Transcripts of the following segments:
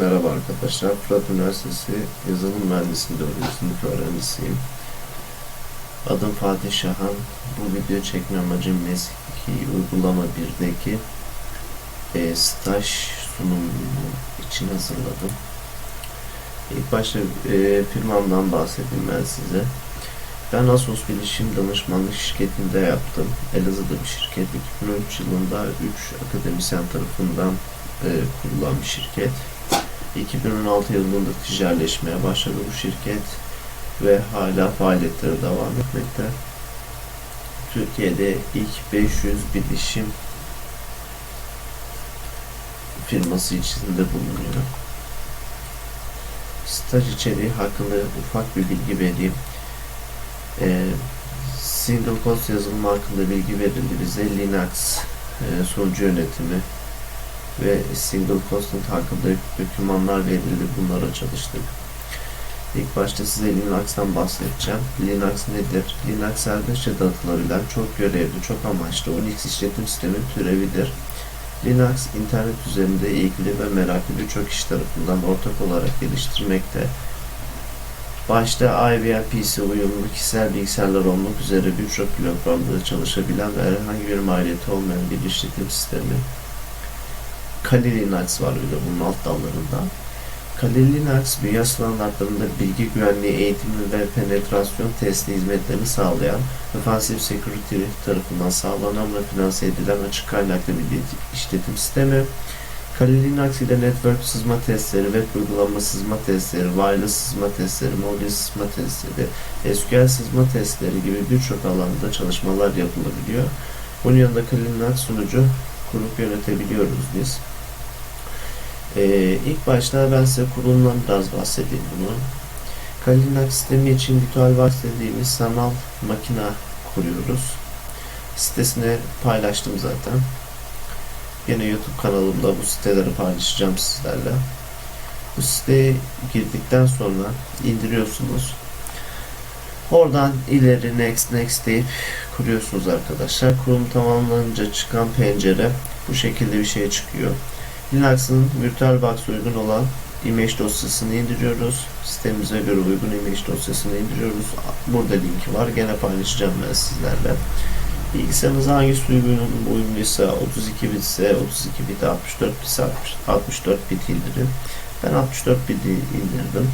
Merhaba arkadaşlar. Fırat Üniversitesi Yazılım Mühendisliği 4. sınıf öğrencisiyim. Adım Fatih Şahan. Bu video çekme amacım mesleki uygulama 1'deki e, staj sunumu için hazırladım. İlk başta e, firmamdan bahsedeyim ben size. Ben Asos Bilişim Danışmanlık Şirketi'nde yaptım. Elazığ'da bir şirket. 2013 yılında 3 akademisyen tarafından e, kurulan bir şirket. 2016 yılında ticaretleşmeye başladı bu şirket ve hala faaliyetleri devam etmekte. Türkiye'de ilk 500 bilişim firması içinde bulunuyor. Staj içeriği hakkında ufak bir bilgi vereyim. Ee, single Cost yazılımı hakkında bilgi verildi bize. Linux e, sunucu yönetimi ve Single Constant hakkında dokümanlar verildi. Bunlara çalıştık. İlk başta size Linux'tan bahsedeceğim. Linux nedir? Linux serbestçe dağıtılabilen, çok görevli, çok amaçlı Unix işletim sistemi türevidir. Linux, internet üzerinde ilgili ve meraklı birçok kişi tarafından ortak olarak geliştirmekte. Başta IBM PC uyumlu kişisel bilgisayarlar olmak üzere birçok platformda çalışabilen ve herhangi bir maliyeti olmayan bir işletim sistemi. Kali Linux var bir de bunun alt dallarından. Kali Linux dünya standartlarında bilgi güvenliği eğitimi ve penetrasyon testi hizmetlerini sağlayan Offensive Security tarafından sağlanan ve finanse edilen açık kaynaklı bir işletim sistemi. Kali Linux ile network sızma testleri, web uygulama sızma testleri, wireless sızma testleri, mobil sızma testleri, SQL sızma testleri gibi birçok alanda çalışmalar yapılabiliyor. Bunun yanında Kali Linux sunucu kurup yönetebiliyoruz biz. Ee, ilk başta ben size kurulumdan biraz bahsedeyim bunu. Kali Linux sistemi için VirtualBox dediğimiz sanal makine kuruyoruz. Sitesine paylaştım zaten. Yine YouTube kanalımda bu siteleri paylaşacağım sizlerle. Bu siteye girdikten sonra indiriyorsunuz. Oradan ileri next next deyip kuruyorsunuz arkadaşlar. Kurum tamamlanınca çıkan pencere bu şekilde bir şey çıkıyor. Linux'ın VirtualBox uygun olan image dosyasını indiriyoruz. Sistemimize göre uygun image dosyasını indiriyoruz. Burada linki var. Gene paylaşacağım ben sizlerle. Bilgisayarınıza hangisi uygun, uyumluysa 32 bit ise 32 bit 64 bit ise 64 bit indirin. Ben 64 bit indirdim.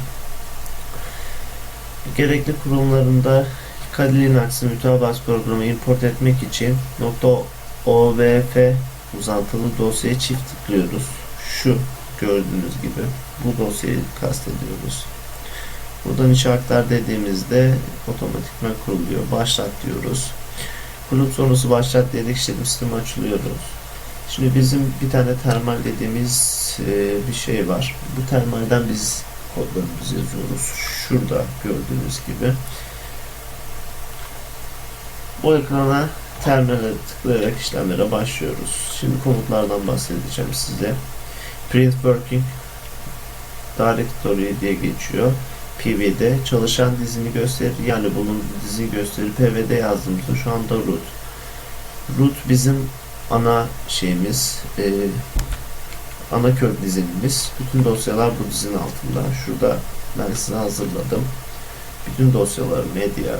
Gerekli kurumlarında Kali Linux'ın VirtualBox programı import etmek için .ovf uzantılı dosyaya çift tıklıyoruz. Şu gördüğünüz gibi bu dosyayı kastediyoruz. Buradan içe aktar dediğimizde otomatikman kuruluyor. Başlat diyoruz. Kurulup sonrası başlat diyerek işletim sistemi açılıyoruz. Şimdi bizim bir tane termal dediğimiz e, bir şey var. Bu termalden biz kodlarımızı yazıyoruz. Şurada gördüğünüz gibi. Bu ekrana terminale tıklayarak işlemlere başlıyoruz. Şimdi komutlardan bahsedeceğim size. Print Working Directory diye geçiyor. PV'de çalışan dizini gösterir. Yani bunun dizi gösterir. PV'de yazdığımızda şu anda root. Root bizim ana şeyimiz. E, ana kök dizinimiz. Bütün dosyalar bu dizinin altında. Şurada ben size hazırladım. Bütün dosyalar medya,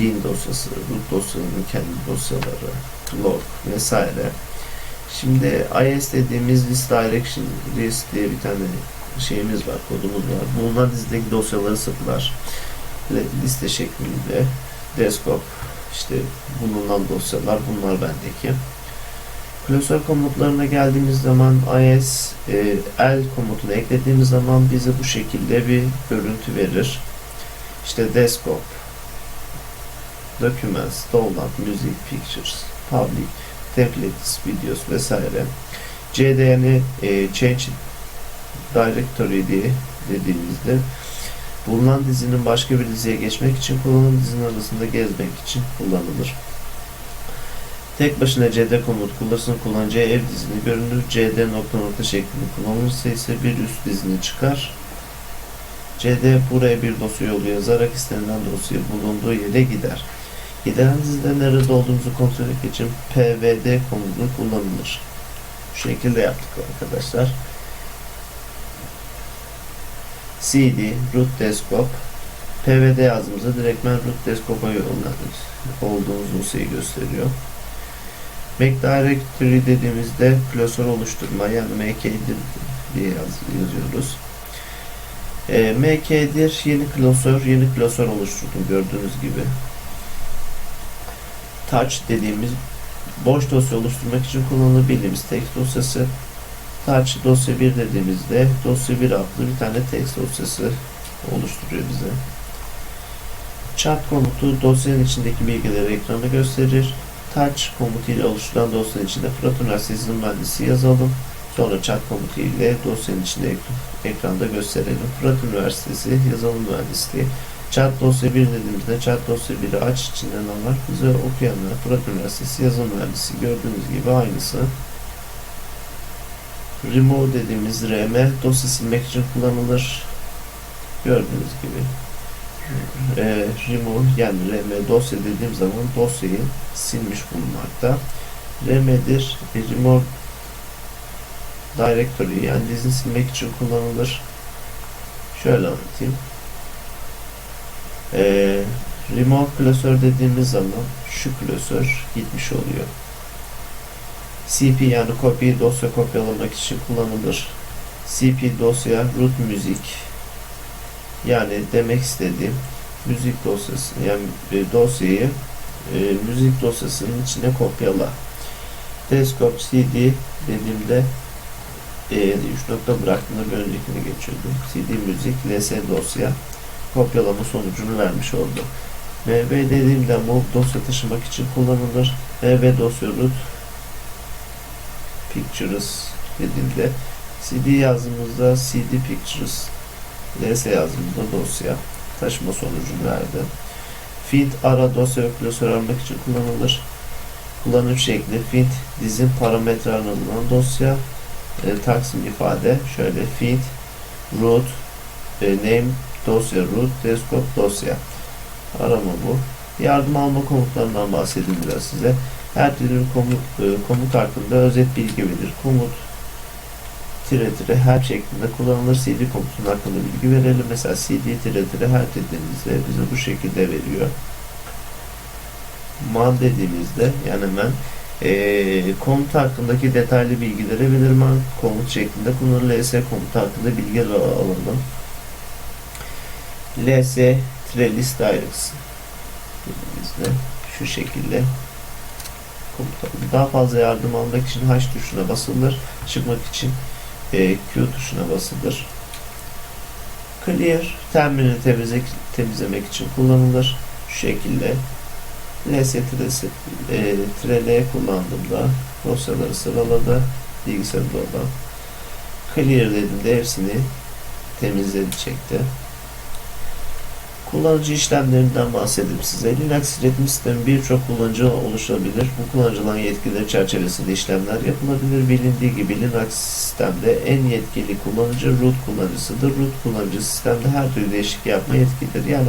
bin dosyası, root dosyalarının kendi dosyaları, log vesaire. Şimdi IS dediğimiz list direction list diye bir tane şeyimiz var, kodumuz var. Bunlar dizideki dosyaları sıklar. Liste şeklinde desktop işte bulunan dosyalar bunlar bendeki. Klasör komutlarına geldiğimiz zaman is e, l komutunu eklediğimiz zaman bize bu şekilde bir görüntü verir. İşte desktop Documents, Download, Music, Pictures, Public, Templates, Videos vesaire. CDN'i e, Change Directory diye dediğimizde bulunan dizinin başka bir diziye geçmek için kullanılan dizinin arasında gezmek için kullanılır. Tek başına cd komut kullanırsın kullanacağı ev dizini görünür cd nokta nokta şeklinde kullanılırsa ise bir üst dizini çıkar. cd buraya bir dosya yolu yazarak istenilen dosya bulunduğu yere gider. Giden dizide nerede olduğumuzu kontrol etmek için pvd komutu kullanılır. Bu şekilde yaptık arkadaşlar. cd root desktop pvd yazdığımızda direktmen root desktop'a yollanır olduğumuz dosyayı gösteriyor. Mac Directory dediğimizde klasör oluşturma yani mkdir diye yaz, yazıyoruz. E, mkdir yeni klasör, yeni klasör oluşturdum gördüğünüz gibi. Touch dediğimiz boş dosya oluşturmak için kullanılan bildiğimiz text dosyası. Touch dosya 1 dediğimizde dosya 1 adlı bir tane text dosyası oluşturuyor bize. Chat komutu dosyanın içindeki bilgileri ekrana gösterir. Touch komutu ile oluşturulan dosyanın içinde Fırat Üniversitesi Mühendisi yazalım. Sonra chat komutu ile dosyanın içinde ek- ekranda gösterelim. Fırat Üniversitesi Yazılım Mühendisliği. Chat dosya 1 dediğimizde chat dosya 1'i aç içinden anlar. Bize okuyanlar Fırat Üniversitesi Yazılım Mühendisi gördüğünüz gibi aynısı. Remove dediğimiz RM dosya silmek için kullanılır. Gördüğünüz gibi e, remove yani rm dosya dediğim zaman dosyayı silmiş bulunmakta. rm'dir e, remove directory yani dizini silmek için kullanılır. Şöyle anlatayım. E, remove klasör dediğimiz zaman şu klasör gitmiş oluyor. cp yani kopyayı dosya kopyalamak için kullanılır. cp dosya root müzik yani demek istediğim müzik dosyası yani e, dosyayı e, müzik dosyasının içine kopyala. Desktop CD dediğimde e, 3 nokta bıraktığımda bir öncekine geçiyordum. CD müzik ls dosya kopyalama sonucunu vermiş oldu. MB dediğimde move dosya taşımak için kullanılır. MB dosya root pictures dediğimde CD yazdığımızda CD pictures ls yazdığımızda dosya taşıma sonucunu verdi. Feed ara dosya ve klasör aramak için kullanılır. Kullanım şekli feed dizin parametre aranılan dosya e, taksim ifade şöyle feed root e, name dosya root desktop dosya arama bu. Yardım alma komutlarından bahsedeyim biraz size. Her türlü komut, e, komut hakkında özet bilgi verir. Komut tire tire her şeklinde kullanılır. CD komutunun hakkında bilgi verelim. Mesela CD tire tire her dediğimizde bize bu şekilde veriyor. Man dediğimizde yani men e, komut hakkındaki detaylı bilgileri verir. Man komut şeklinde kullanılır. LS komutu hakkında bilgi alalım. LS tire list directs dediğimizde şu şekilde daha fazla yardım almak için H tuşuna basılır. Çıkmak için e, Q tuşuna basılır. Clear terminali temizle, temizlemek için kullanılır. Şu şekilde ls tiresi e, tire L kullandığımda dosyaları sıraladı. Bilgisayarda olan. Clear dediğimde hepsini temizledi çekti. Kullanıcı işlemlerinden bahsedeyim size. Linux işletim sistemi birçok kullanıcı oluşabilir. Bu kullanıcıların yetkileri çerçevesinde işlemler yapılabilir. Bilindiği gibi Linux sistemde en yetkili kullanıcı root kullanıcısıdır. Root kullanıcı sistemde her türlü değişiklik yapma yetkilidir. Yani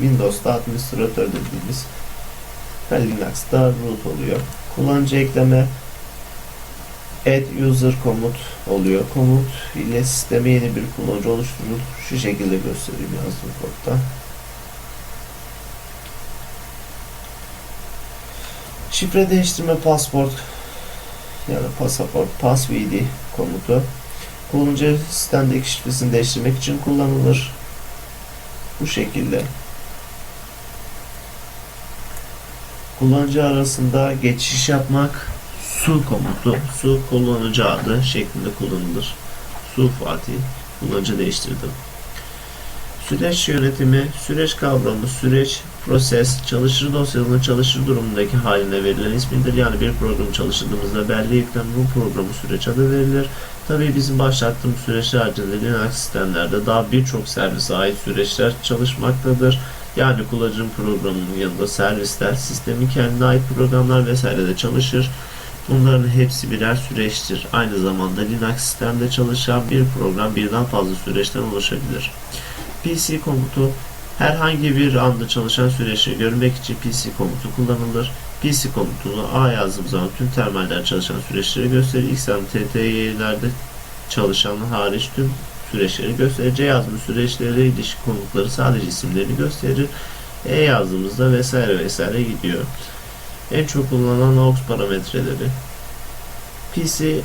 Windows'ta administratör dediğimiz Linux'ta root oluyor. Kullanıcı ekleme add user komut oluyor. Komut ile sisteme yeni bir kullanıcı oluşturulur. Şu şekilde göstereyim yazdığım kodda. Şifre değiştirme pasport yani pasaport passvd komutu kullanıcı sistemdeki şifresini değiştirmek için kullanılır. Bu şekilde. Kullanıcı arasında geçiş yapmak su komutu, su kullanıcı adı şeklinde kullanılır. Su Fatih kullanıcı değiştirdim. Süreç yönetimi, süreç kavramı, süreç, proses, çalışır dosyanın çalışır durumundaki haline verilen ismidir. Yani bir program çalıştırdığımızda belli yüklem bu programı süreç adı verilir. Tabii bizim başlattığımız süreçler haricinde Linux sistemlerde daha birçok servise ait süreçler çalışmaktadır. Yani kullanıcının programının yanında servisler, sistemin kendine ait programlar vesaire de çalışır. Bunların hepsi birer süreçtir. Aynı zamanda Linux sistemde çalışan bir program birden fazla süreçten oluşabilir. PC komutu herhangi bir anda çalışan süreçleri görmek için PC komutu kullanılır. PC komutunu A yazdığım zaman tüm terminaller çalışan süreçleri gösterir. XMTT'lerde çalışan hariç tüm süreçleri gösterir. C yazma süreçlere ilişkin komutları sadece isimlerini gösterir. E yazdığımızda vesaire vesaire gidiyor. En çok kullanılan AUX parametreleri. PC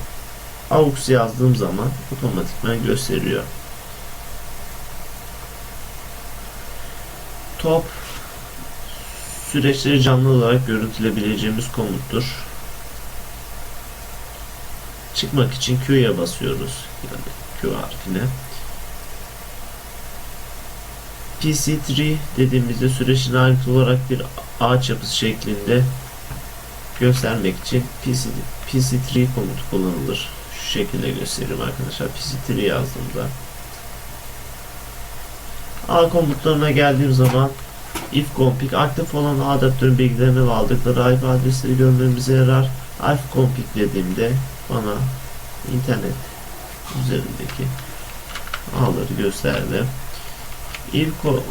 AUX yazdığım zaman otomatikman gösteriyor. Top süreçleri canlı olarak görüntüleyebileceğimiz komuttur. Çıkmak için Q'ya basıyoruz. Yani Q harfine. PC3 dediğimizde süreçin ayrıntı olarak bir ağaç yapısı şeklinde göstermek için PC, PC3 komutu kullanılır. Şu şekilde göstereyim arkadaşlar. PC3 yazdığımda A komutlarına geldiğim zaman if config aktif olan adaptörün bilgilerini ve aldıkları IP adresleri görmemize yarar. if config dediğimde bana internet üzerindeki ağları gösterdi. if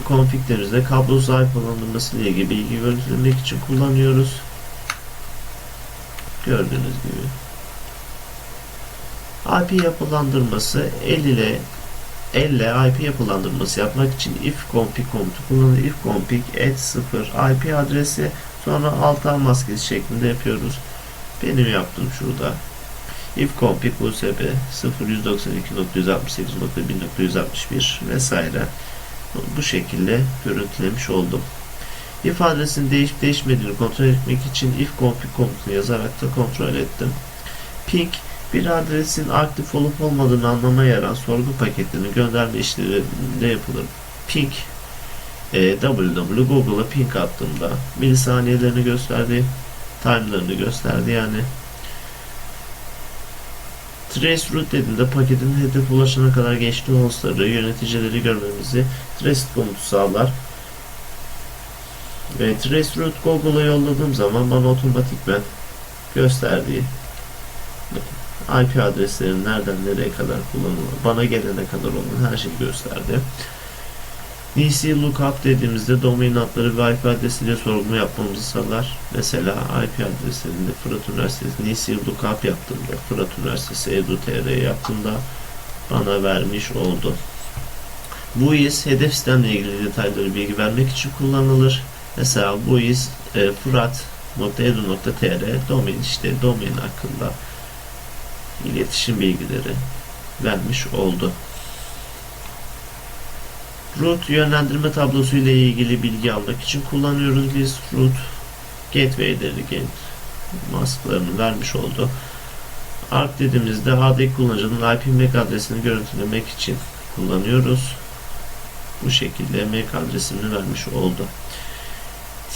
config dediğimizde kablosuz IP kullanılması ile ilgili bilgi görüntülemek için kullanıyoruz. Gördüğünüz gibi. IP yapılandırması el ile elle IP yapılandırması yapmak için if config komutu kullanılır. if config et 0 IP adresi sonra alt ağ maskesi şeklinde yapıyoruz. Benim yaptığım şurada. if config usb 0.192.168.1961 vesaire bu şekilde görüntülemiş oldum. if adresinin değişip değişmediğini kontrol etmek için if config komutunu yazarak da kontrol ettim. ping bir adresin aktif olup olmadığını anlamaya yaran sorgu paketini gönderme işleminde yapılır. Ping e, www Google'a ping attığımda milisaniyelerini gösterdi, time'larını gösterdi yani. Trace route dediğinde paketin hedef ulaşana kadar geçtiği hostları, yöneticileri görmemizi trace komutu sağlar. Ve trace route Google'a yolladığım zaman bana otomatikmen gösterdiği IP adreslerinin nereden nereye kadar kullanılır, bana gelene kadar olan her şeyi gösterdi. DC lookup dediğimizde domain adları ve IP adresiyle sorgulama yapmamızı sağlar. Mesela IP adreslerinde Fırat Üniversitesi DC lookup yaptığımda, Fırat Üniversitesi edu.tr yaptığımda bana vermiş oldu. Bu iz hedef sistemle ilgili detayları bilgi vermek için kullanılır. Mesela bu iz e, fırat.edu.tr domain işte domain hakkında iletişim bilgileri vermiş oldu. Root yönlendirme tablosu ile ilgili bilgi almak için kullanıyoruz biz. Root gateway'leri, gate masklarını vermiş oldu. ARC dediğimizde AD'deki kullanıcının IP MAC adresini görüntülemek için kullanıyoruz. Bu şekilde MAC adresini vermiş oldu.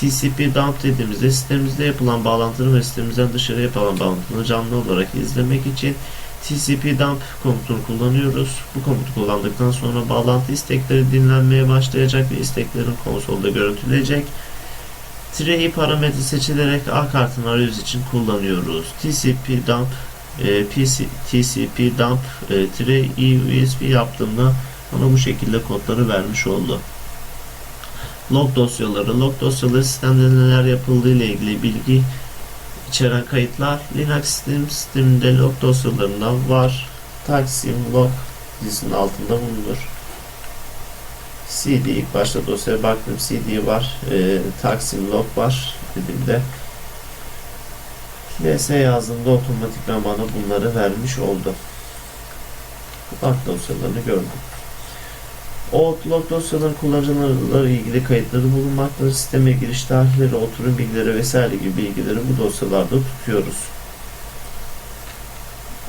TCP dump dediğimizde sistemimizde yapılan bağlantının ve sistemimizden dışarı yapılan bağlantını canlı olarak izlemek için TCP dump komutunu kullanıyoruz. Bu komutu kullandıktan sonra bağlantı istekleri dinlenmeye başlayacak ve isteklerin konsolda görüntüleyecek. Tray parametre seçilerek A kartın arayüz için kullanıyoruz. TCP dump e, PC, TCP dump e, tray USB yaptığımda bana bu şekilde kodları vermiş oldu log dosyaları, log dosyaları sistemde neler yapıldığı ile ilgili bilgi içeren kayıtlar Linux sistem sisteminde log dosyalarından var. Taksim log dizisinin altında bulunur. CD ilk başta dosyaya baktım CD var. E, Taksim log var dediğimde ls yazdığımda otomatikman bana bunları vermiş oldu. Log dosyalarını gördüm. Outlook dosyaların kullanıcılarla ilgili kayıtları bulunmaktadır. Sisteme giriş tarihleri, oturum bilgileri vesaire gibi bilgileri bu dosyalarda tutuyoruz.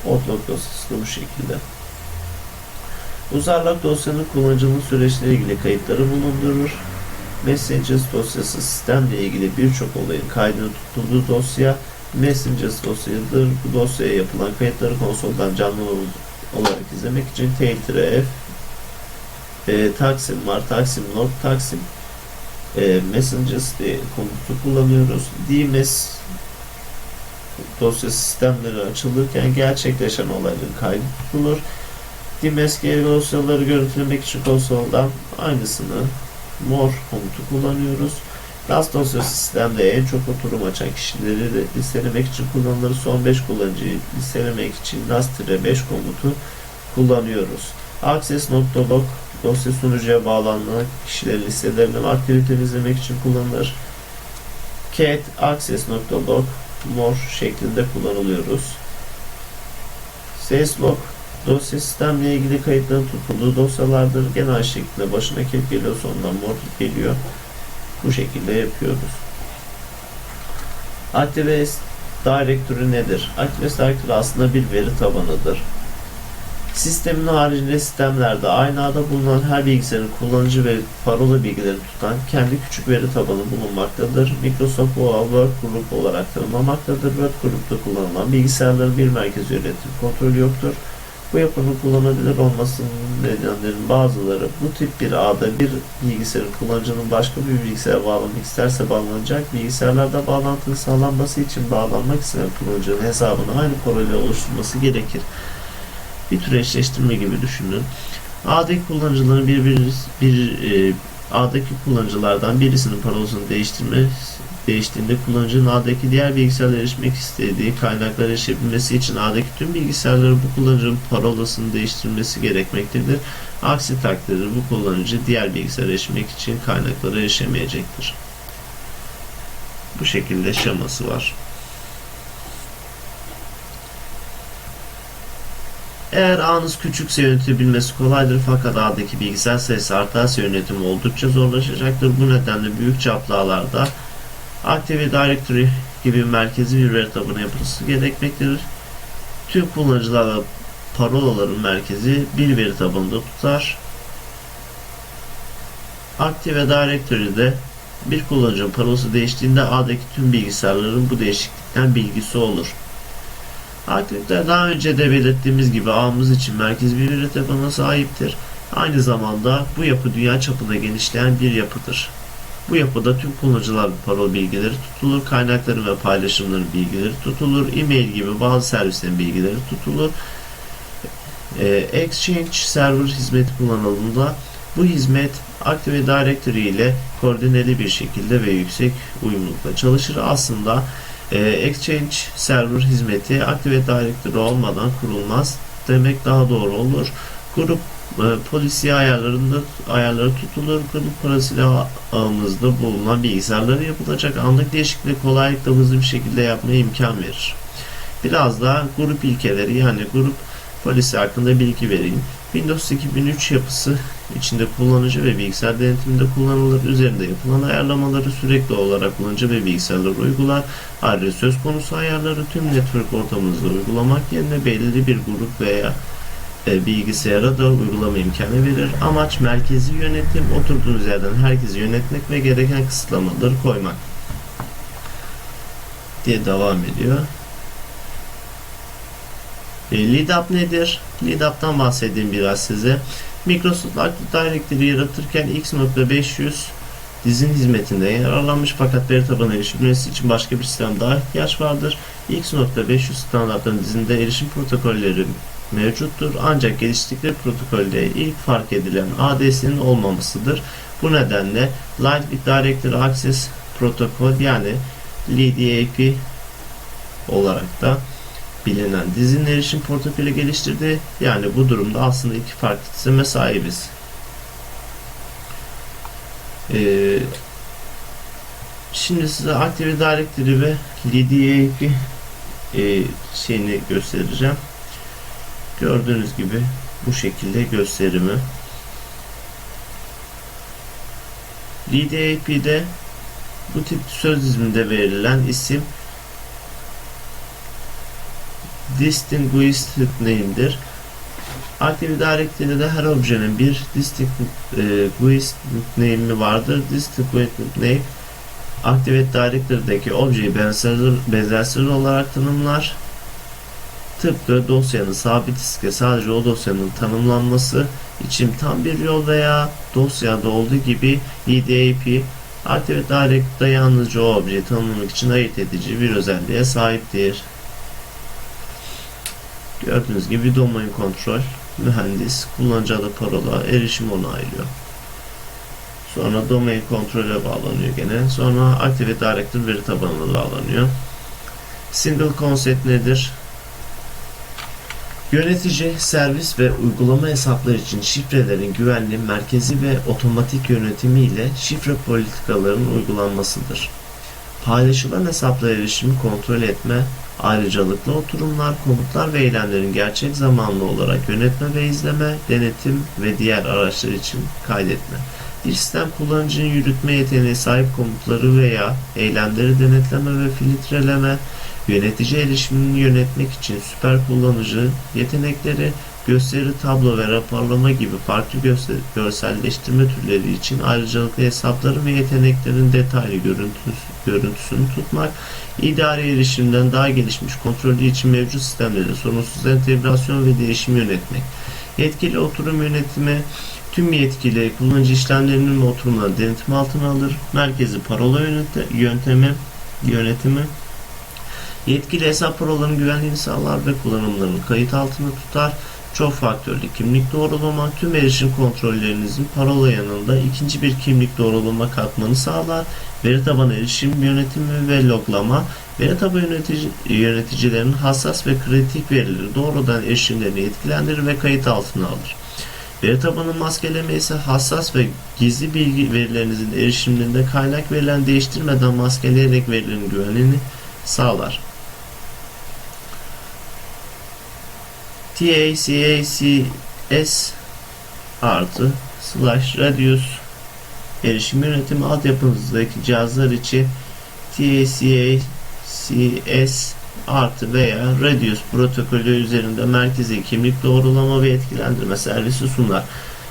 Outlook dosyası da bu şekilde. Uzarlak dosyanın kullanıcının süreçleriyle ilgili kayıtları bulundurur. Messengers dosyası sistemle ilgili birçok olayın kaydını tutulduğu dosya Messengers dosyasıdır. Bu dosyaya yapılan kayıtları konsoldan canlı olarak izlemek için T-F e, Taksim var. Taksim log Taksim e, messengers diye komutu kullanıyoruz. DMS dosya sistemleri açılırken gerçekleşen olayların kaydı tutulur. DMS dosyaları görüntülemek için konsoldan aynısını mor komutu kullanıyoruz. NAS dosya sistemde en çok oturum açan kişileri listelemek için kullanılır. Son 5 kullanıcıyı listelemek için NAS-5 komutu kullanıyoruz. Access.log dosya sunucuya bağlanan kişilerin listelerini ve aktivite izlemek için kullanılır. cat access.log more şeklinde kullanılıyoruz. Syslog dosya sistemle ilgili kayıtların tutulduğu dosyalardır. Genel şeklinde başına cat geliyor sonuna more geliyor. Bu şekilde yapıyoruz. Activities Directory nedir? Activities Directory aslında bir veri tabanıdır. Sistemin haricinde sistemlerde aynı ağda bulunan her bilgisayarın kullanıcı ve parola bilgileri tutan kendi küçük veri tabanı bulunmaktadır. Microsoft OA Word Group olarak tanımlamaktadır. Word Group'ta kullanılan bilgisayarların bir merkez yönetim kontrolü yoktur. Bu yapının kullanılabilir olmasının nedenlerinin bazıları bu tip bir ağda bir bilgisayarın kullanıcının başka bir bilgisayara bağlamak isterse bağlanacak. Bilgisayarlarda bağlantının sağlanması için bağlanmak isteyen kullanıcının hesabını aynı parolayla oluşturması gerekir. Bir tür eşleştirme gibi düşünün. Ağdaki kullanıcıların bir, bir, e, ağdaki kullanıcılardan birisinin parolasını değiştirme değiştiğinde kullanıcının ağdaki diğer bilgisayarlara erişmek istediği kaynaklara erişebilmesi için ağdaki tüm bilgisayarları bu kullanıcının parolasını değiştirmesi gerekmektedir. Aksi takdirde bu kullanıcı diğer bilgisayara erişmek için kaynaklara erişemeyecektir. Bu şekilde şeması var. Eğer ağınız küçükse yönetebilmesi kolaydır fakat ağdaki bilgisayar sayısı artarsa yönetimi oldukça zorlaşacaktır. Bu nedenle büyük çaplı ağlarda Active Directory gibi merkezi bir veri tabanı yapılması gerekmektedir. Tüm kullanıcılarla parolaların merkezi bir veri tabanında tutar. Active Directory'de bir kullanıcının parolası değiştiğinde ağdaki tüm bilgisayarların bu değişiklikten bilgisi olur. Aktifler daha önce de belirttiğimiz gibi ağımız için merkezi bir veri tabanına sahiptir. Aynı zamanda bu yapı dünya çapında genişleyen bir yapıdır. Bu yapıda tüm kullanıcılar parola bilgileri tutulur, kaynakların ve paylaşımların bilgileri tutulur, e-mail gibi bazı servislerin bilgileri tutulur. Ee, Exchange Server hizmeti kullanıldığında bu hizmet Active Directory ile koordineli bir şekilde ve yüksek uyumlulukla çalışır. Aslında e, Exchange Server hizmeti Active Directory olmadan kurulmaz demek daha doğru olur. Grup e, polisi ayarlarında ayarları tutulur. Grup polisi ağımızda bulunan bilgisayarlara yapılacak anlık değişikliği kolaylıkla hızlı bir şekilde yapmaya imkan verir. Biraz daha grup ilkeleri yani grup polisi hakkında bilgi vereyim. Windows 2003 yapısı içinde kullanıcı ve bilgisayar denetiminde kullanılır. Üzerinde yapılan ayarlamaları sürekli olarak kullanıcı ve bilgisayarlar uygular. Ayrıca söz konusu ayarları tüm network ortamınızda uygulamak yerine belirli bir grup veya e, bilgisayara da uygulama imkanı verir. Amaç merkezi yönetim, oturduğunuz yerden herkesi yönetmek ve gereken kısıtlamaları koymak diye devam ediyor. E, LeadUp nedir? LeadUp'tan bahsedeyim biraz size. Microsoft Active Directory yaratırken X.500 dizin hizmetinde yararlanmış fakat veri tabanına erişilmesi için başka bir sistem daha ihtiyaç vardır. X.500 standartların dizinde erişim protokolleri mevcuttur ancak geliştirdikleri protokolde ilk fark edilen ADS'nin olmamasıdır. Bu nedenle Light Directory Access Protocol yani LDAP olarak da bilinen dizinin erişim protokolü geliştirdi. Yani bu durumda aslında iki farklı sisteme sahibiz. Ee, şimdi size Active Directory ve LDAP e, şeyini göstereceğim. Gördüğünüz gibi bu şekilde gösterimi. LDAP'de bu tip söz diziminde verilen isim distinguished name'dir. Active Directory'de her objenin bir distinguished name'i vardır. Distinguished name Active Directory'deki objeyi benzersiz olarak tanımlar. Tıpkı dosyanın sabit diske sadece o dosyanın tanımlanması için tam bir yol veya dosyada olduğu gibi EDAP Active Direct'da yalnızca o objeyi tanımlamak için ayırt edici bir özelliğe sahiptir. Gördüğünüz gibi domain kontrol, mühendis, kullanıcı adı parola, erişim onaylıyor. Sonra domain kontrole bağlanıyor gene. Sonra Active Directory veri tabanına bağlanıyor. Single concept nedir? Yönetici, servis ve uygulama hesapları için şifrelerin güvenli, merkezi ve otomatik yönetimi ile şifre politikalarının uygulanmasıdır. Paylaşılan hesaplara erişimi kontrol etme, ayrıcalıklı oturumlar, komutlar ve eylemlerin gerçek zamanlı olarak yönetme ve izleme, denetim ve diğer araçlar için kaydetme. Bir sistem kullanıcının yürütme yeteneğine sahip komutları veya eylemleri denetleme ve filtreleme, yönetici erişimini yönetmek için süper kullanıcı yetenekleri, gösteri, tablo ve raporlama gibi farklı görselleştirme türleri için ayrıcalıklı hesapların ve yeteneklerin detaylı görüntüsü, görüntüsünü tutmak, idari erişimden daha gelişmiş kontrolü için mevcut sistemleri sorunsuz entegrasyon ve değişim yönetmek. Yetkili oturum yönetimi tüm yetkili kullanıcı işlemlerinin ve oturumlarını denetim altına alır. Merkezi parola yöntemi yönetimi yetkili hesap parolalarının güvenliğini sağlar ve kullanımlarını kayıt altına tutar. Çok faktörlü kimlik doğrulama tüm erişim kontrollerinizin parola yanında ikinci bir kimlik doğrulama katmanı sağlar. Veri tabanı erişim yönetimi ve loglama veri tabanı yönetici, yöneticilerinin hassas ve kritik verileri doğrudan erişimlerini etkilendirir ve kayıt altına alır. Veri tabanı maskeleme ise hassas ve gizli bilgi verilerinizin erişimlerinde kaynak verilerini değiştirmeden maskeleyerek verilerin güvenliğini sağlar. TACACS artı slash radius erişim yönetimi altyapınızdaki cihazlar için TACACS artı veya radius protokolü üzerinde merkezi kimlik doğrulama ve etkilendirme servisi sunar.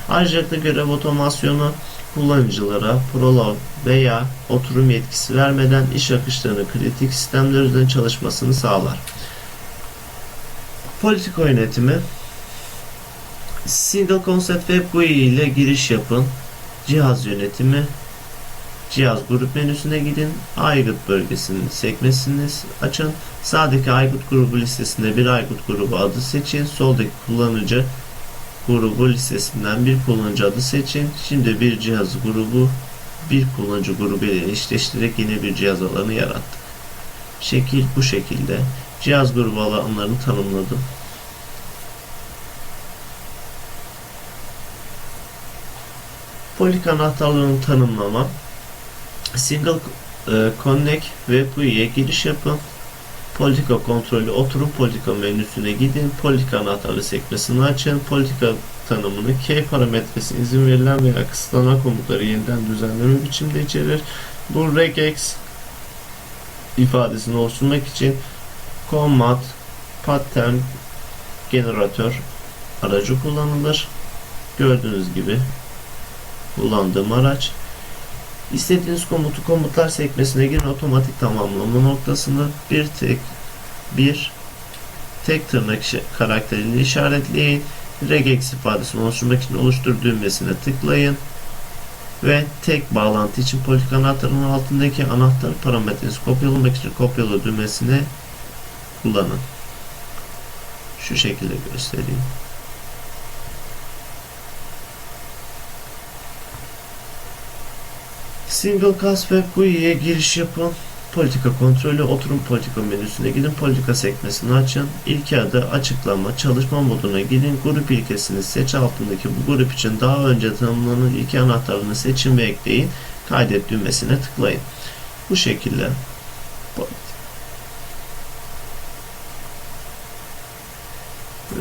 Ayrıca da görev otomasyonu kullanıcılara prolog veya oturum yetkisi vermeden iş akışlarını kritik sistemler üzerinde çalışmasını sağlar. Politika yönetimi Single Concept Web GUI ile giriş yapın. Cihaz yönetimi Cihaz grup menüsüne gidin. Aygıt bölgesinin sekmesini açın. Sağdaki aygıt grubu listesinde bir aygıt grubu adı seçin. Soldaki kullanıcı grubu listesinden bir kullanıcı adı seçin. Şimdi bir cihaz grubu bir kullanıcı grubu ile eşleştirerek yine bir cihaz alanı yarattık. Şekil bu şekilde. Cihaz grubu alanlarını tanımladım. Polik anahtarlarını tanımlama. Single e, Connect ve GUI'ye giriş yapın. Politika kontrolü oturum politika menüsüne gidin. Politika anahtarı sekmesini açın. Politika tanımını key parametresine izin verilen veya kısıtlanan komutları yeniden düzenleme biçimde içerir. Bu regex ifadesini oluşturmak için command pattern generatör aracı kullanılır. Gördüğünüz gibi kullandığım araç. İstediğiniz komutu komutlar sekmesine girin otomatik tamamlama noktasını bir tek bir tek tırnak karakteriyle işaretleyin. Regex ifadesini oluşturmak için oluştur düğmesine tıklayın ve tek bağlantı için politik anahtarının altındaki anahtar parametresi kopyalamak için kopyala düğmesine kullanın. Şu şekilde göstereyim. Single Cast ve GUI'ye giriş yapın. Politika kontrolü oturum politika menüsüne gidin. Politika sekmesini açın. İlk adı açıklama çalışma moduna gidin. Grup ilkesini seç altındaki bu grup için daha önce tanımlanan ilke anahtarını seçin ve ekleyin. Kaydet düğmesine tıklayın. Bu şekilde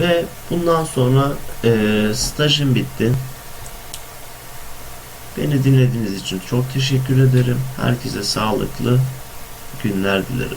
ve bundan sonra e, stajım bitti. Beni dinlediğiniz için çok teşekkür ederim. Herkese sağlıklı günler dilerim.